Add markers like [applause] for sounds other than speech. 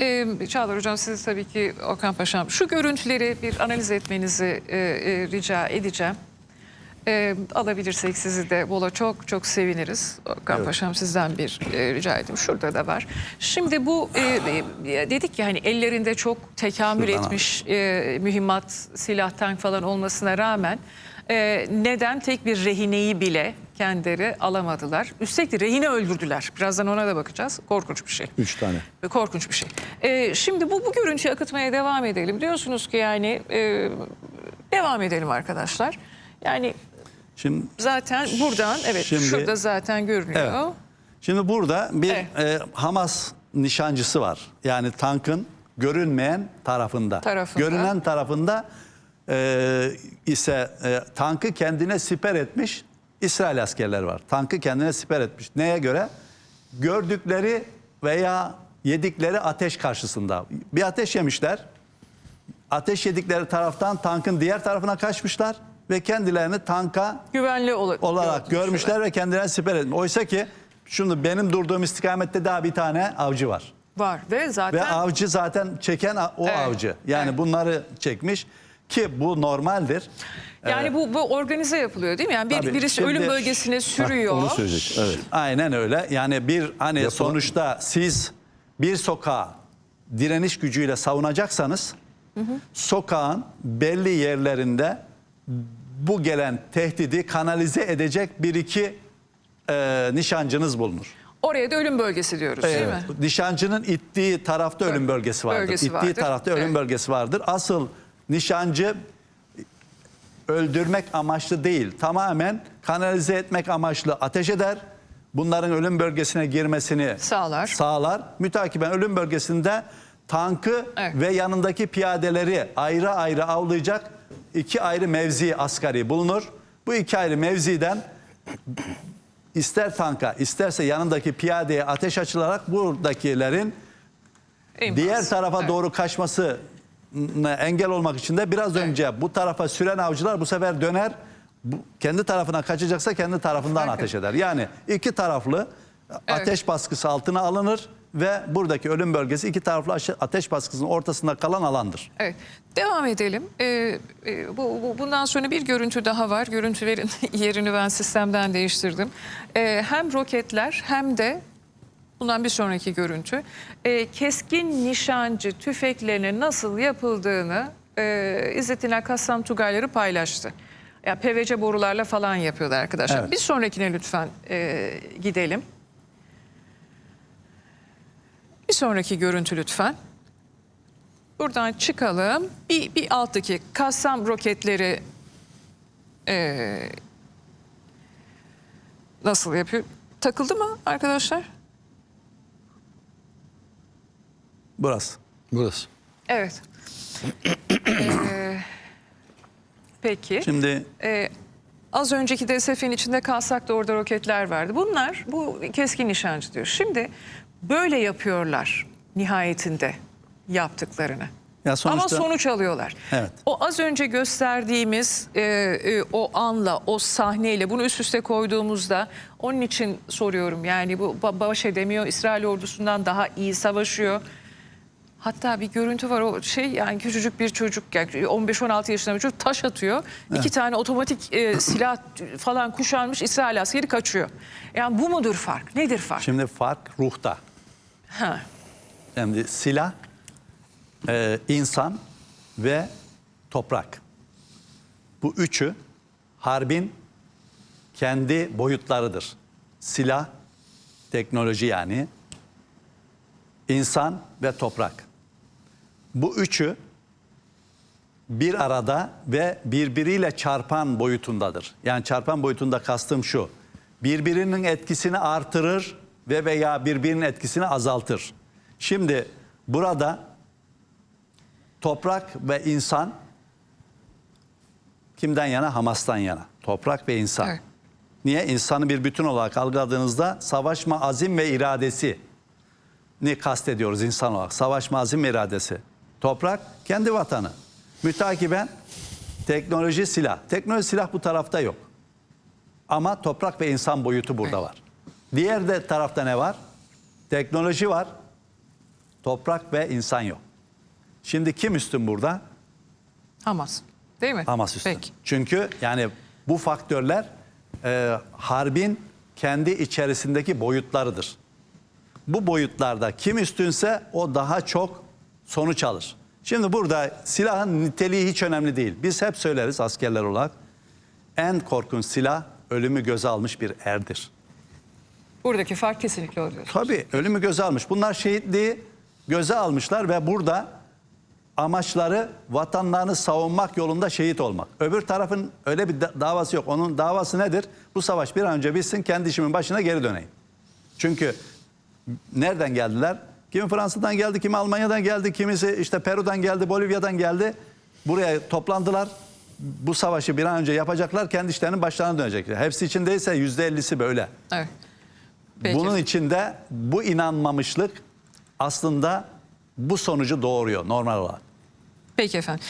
Ee, Çağlar Hocam sizi tabii ki Okan Paşam şu görüntüleri bir analiz etmenizi e, e, rica edeceğim. Ee, alabilirsek sizi de Bola çok çok seviniriz. Okan Paşam sizden bir e, rica edeyim. Şurada da var. Şimdi bu e, e, dedik ya hani ellerinde çok tekamül Şuradan etmiş e, mühimmat, silah, tank falan olmasına rağmen e, neden tek bir rehineyi bile kendileri alamadılar? Üstelik rehine öldürdüler. Birazdan ona da bakacağız. Korkunç bir şey. Üç tane. Korkunç bir şey. Ee, şimdi bu, bu görüntüyü akıtmaya devam edelim. Diyorsunuz ki yani e, devam edelim arkadaşlar. Yani Şimdi zaten buradan evet Şimdi- şurada zaten görünüyor. Evet. Şimdi burada bir Evet. e, Hamas nişancısı var. Yani tankın görünmeyen tarafında. Tarafında. Görünen tarafında e, ise e, tankı kendine siper etmiş İsrail askerleri var. Tankı kendine siper etmiş. Neye göre? Gördükleri veya yedikleri ateş karşısında. Bir ateş yemişler. Ateş yedikleri taraftan tankın diğer tarafına kaçmışlar ve kendilerini tanka Güvenli ola- olarak görmüşler ve kendilerine siper etmiş. Oysa ki şunu benim durduğum istikamette daha bir tane avcı var. Var ve zaten Ve avcı zaten çeken o Evet, avcı. Yani evet. bunları çekmiş ki bu normaldir. Yani bu, bu organize yapılıyor değil mi? Yani bir, Tabii, birisi şimdi- ölüm bölgesine sürüyor. Onu söyleyecek. Evet. Aynen öyle. Yani bir hani Yapılan- sonuçta siz bir sokağı direniş gücüyle savunacaksanız sokağın belli yerlerinde bu gelen tehdidi kanalize edecek bir iki e, nişancınız bulunur. Oraya da ölüm bölgesi diyoruz değil mi? Nişancının ittiği tarafta ölüm bölgesi vardır. Bölgesi ittiği vardır. tarafta ölüm Evet. bölgesi vardır. Asıl nişancı öldürmek amaçlı değil, tamamen kanalize etmek amaçlı ateş eder. Bunların ölüm bölgesine girmesini Sağlar. Sağlar. Mütakiben ölüm bölgesinde tankı Evet. ve yanındaki piyadeleri ayrı ayrı avlayacak iki ayrı mevzi asgari bulunur. Bu iki ayrı mevziden ister tanka isterse yanındaki piyadeye ateş açılarak buradakilerin İmkansız. diğer tarafa Evet. doğru kaçması engel olmak için de biraz önce bu tarafa süren avcılar bu sefer döner. Bu, kendi tarafına kaçacaksa kendi tarafından Bakın. ateş eder. Yani iki taraflı ateş baskısı altına alınır ve buradaki ölüm bölgesi iki taraflı ateş baskısının ortasında kalan alandır. Evet. Devam edelim. Ee, e, bu, bu- bundan sonra bir görüntü daha var. Görüntülerin [laughs] yerini ben sistemden değiştirdim. Ee, hem roketler hem de bundan bir sonraki görüntü e, keskin nişancı tüfeklerinin nasıl yapıldığını e, İzzettin Akassam Tugayları paylaştı. Ya PVC borularla falan yapıyorlar arkadaşlar. Evet. Bir sonrakine lütfen e, gidelim. Bir sonraki görüntü lütfen. Buradan çıkalım. Bir, bir alttaki Kassam roketleri eee, nasıl yapıyor? Takıldı mı arkadaşlar? Burası. Burası. Evet. Eee, [clears throat] peki. Şimdi Ee, az önceki DSF'nin içinde kalsak da orada roketler vardı. Bunlar bu keskin nişancı diyor. Şimdi böyle yapıyorlar nihayetinde yaptıklarını. Ya sonuçta- Ama sonuç alıyorlar. Evet. O az önce gösterdiğimiz e, e, o anla, o sahneyle bunu üst üste koyduğumuzda onun için soruyorum. Yani bu ba- baş edemiyor. İsrail ordusundan daha iyi savaşıyor. Hatta bir görüntü var o şey yani küçücük bir çocuk yani 15-16 yaşında bir çocuk taş atıyor. İki tane otomatik e, silah falan kuşanmış İsrail askeri kaçıyor. Yani bu mudur fark? Nedir fark? şimdi fark ruhta. Ha. Şimdi silah, e, insan ve toprak. Bu üçü harbin kendi boyutlarıdır. Silah, teknoloji yani, insan ve toprak. Bu üçü bir arada ve birbiriyle çarpan boyutundadır. Yani çarpan boyutunda kastım şu. Birbirinin etkisini artırır ve veya birbirinin etkisini azaltır. Şimdi burada toprak ve insan kimden yana? Hamas'tan yana. Toprak ve insan. Evet. Niye? İnsanı bir bütün olarak algıladığınızda savaşma azim ve iradesi ni kastediyoruz insan olarak. Savaşma azim ve iradesi. Toprak kendi vatanı. Mütakiben teknoloji silah. Teknoloji silah bu tarafta yok. Ama toprak ve insan boyutu burada var. Diğer de tarafta ne var? Teknoloji var. Toprak ve insan yok. Şimdi kim üstün burada? Hamas. Değil mi? Hamas üstün. Peki. Çünkü yani bu faktörler e, harbin kendi içerisindeki boyutlarıdır. Bu boyutlarda kim üstünse o daha çok sonuç alır. Şimdi burada silahın niteliği hiç önemli değil. Biz hep söyleriz askerler olarak. En korkunç silah ölümü göze almış bir erdir. Buradaki fark kesinlikle o diyorsun. Tabii ölümü göze almış. Bunlar şehitliği göze almışlar ve burada amaçları vatanlarını savunmak yolunda şehit olmak. Öbür tarafın öyle bir da- davası yok. Onun davası nedir? Bu savaş bir an önce bitsin kendi işimin başına geri döneyim. Çünkü nereden geldiler? Kimi Fransa'dan geldi, kimi Almanya'dan geldi, kimisi işte Peru'dan geldi, Bolivya'dan geldi. Buraya toplandılar. Bu savaşı bir an önce yapacaklar, kendi işlerinin başlarına dönecekler. Hepsi için değilse yüzde ellisi böyle. Evet. Peki. Bunun içinde bu inanmamışlık aslında bu sonucu doğuruyor normal olarak. Peki efendim.